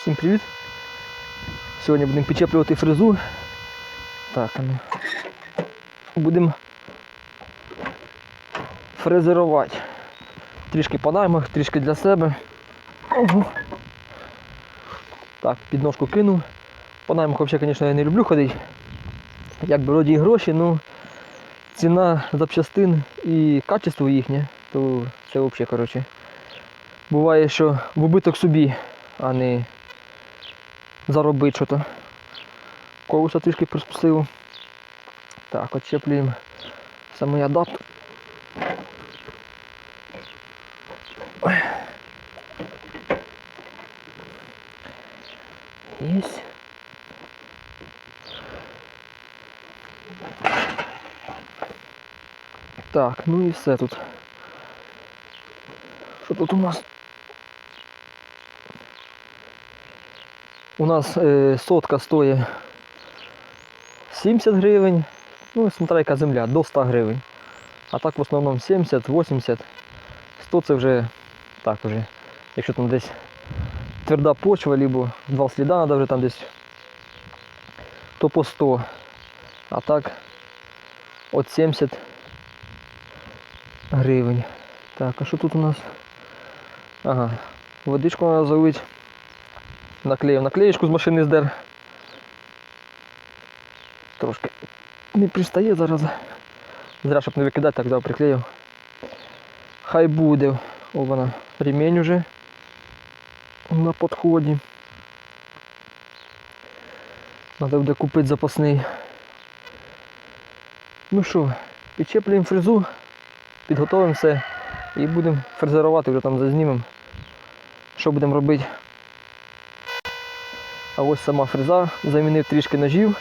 Всім привіт! Сьогодні будемо підчеплювати фрезу. Так, ну. будемо фрезерувати. Трішки по наймах, трішки для себе. Ого. Так, підножку кинув. По наймах взагалі, звісно, я не люблю ходити. Якби вроді і гроші, ну ціна запчастин і качество їхнє, то це взагалі, коротше. Буває, що в убиток собі, а не заробити щось. Ковуса трішки приспустив. Так, отчеплюємо самий адаптер. Ой. Єсть. Так, ну і все тут. Що тут у нас? У нас е, сотка стоїть 70 гривень, ну, смотря яка земля, до 100 гривень. А так в основному 70, 80, 100 це вже так вже. Якщо там десь тверда почва, либо два сліда треба вже там десь, то по 100. А так от 70 гривень. Так, а що тут у нас? Ага, водичку треба залить. Наклеїв наклеєчку з машини здер. Трошки не пристає зараз. Зря, щоб не викидати, так да, приклеїв. Хай буде. О, вона ремень уже на підході. Треба буде купити запасний. Ну що, підчеплюємо фрезу, підготовимо все і будемо фрезерувати, вже там зазнімемо. Що будемо робити? А ось сама фреза, замінив трішки ножів.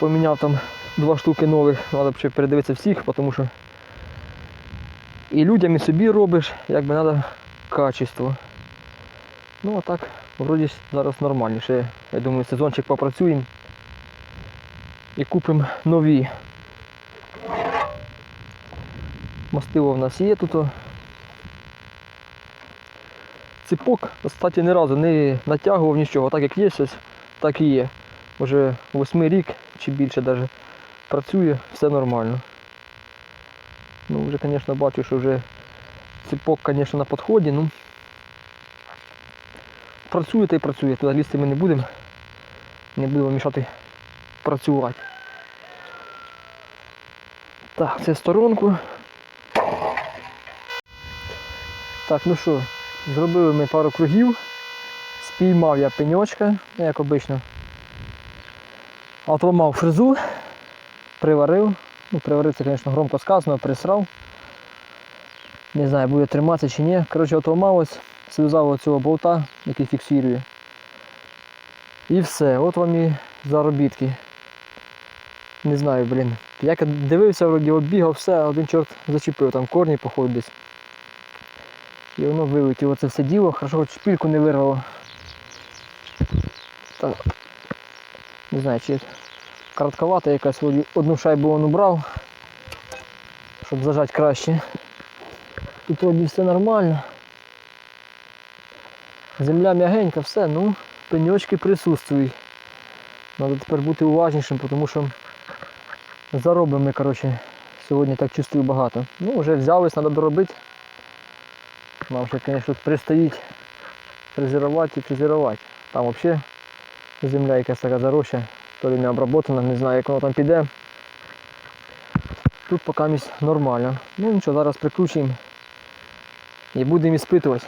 Поміняв там два штуки нових, треба ще передивитися всіх, тому що і людям, і собі робиш, якби треба качество. Ну а так, вроді зараз нормально. Ще, я думаю, сезончик попрацюємо і купимо нові. Мастило в нас є тут. Ціпок, кстати, ні разу не натягував нічого, так як є щось, так і є. Уже восьмий рік чи більше навіть працює, все нормально. Ну, вже, звісно, бачу, що вже ціпок, звісно, на підході, ну працює та й працює, туди лізти ми не будемо. Не будемо мішати працювати. Так, це сторонку. Так, ну що, зробили ми пару кругів, спіймав я пеньочка, як обично. Отламав фрезу, приварив. Ну, приварив це, звісно, громко сказано, присрав. Не знаю, буде триматися чи ні. Коротше, отламав ось, зв'язав оцього болта, який фіксує. І все, от вам і заробітки. Не знаю, блін. Як я дивився, вроді оббігав, все, один чорт зачепив, там корні походу десь. І воно вилетіло це все діло, хорошо хоч шпильку не вирвало. Там, не знаю, чи коротковата якась, одну шайбу він убрав, щоб зажати краще. Тут вроді все нормально. Земля м'ягенька, все, ну, пеньочки присутствують. Треба тепер бути уважнішим, тому що заробимо ми, коротше, сьогодні так чувствую багато. Ну, вже взялись, треба доробити. Нам ще, конечно, тут фрезеровать и фрезеровать. Там взагалі земля якась така зароща, то ли не обработана, не знаю, як воно там піде. Тут поки нормально. Ну нічого, зараз прикручуємо і будемо іспитувати.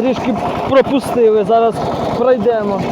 Трішки пропустили, зараз пройдемо.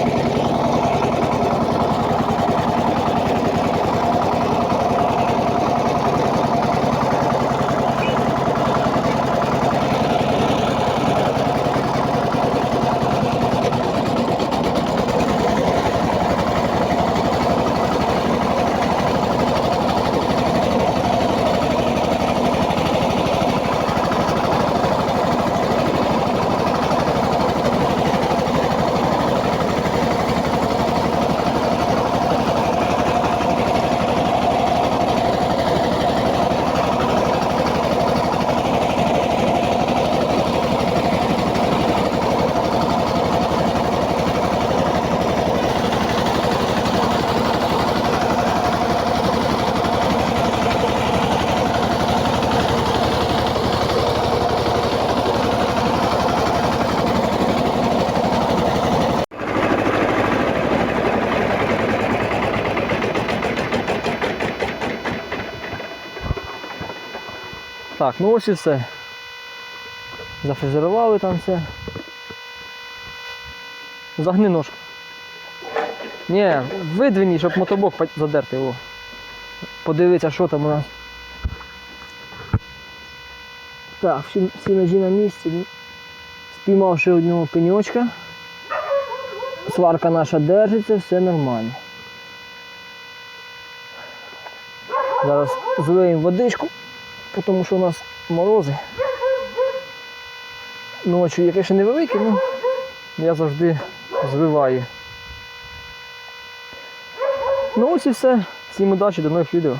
Так, ну ось і все. Зафрезерували там все. Загни ножку. Ні, видвині, щоб мотоблок по- задерти його. Подивитися, що там у нас. Так, всі, всі ножі на місці. Спіймав ще одного пеньочка. Сварка наша держиться, все нормально. Зараз злиємо водичку, тому що у нас морози. Ночі яке ще невелике, ну я завжди звиваю. Ну ось і все. Всім удачі, до нових відео.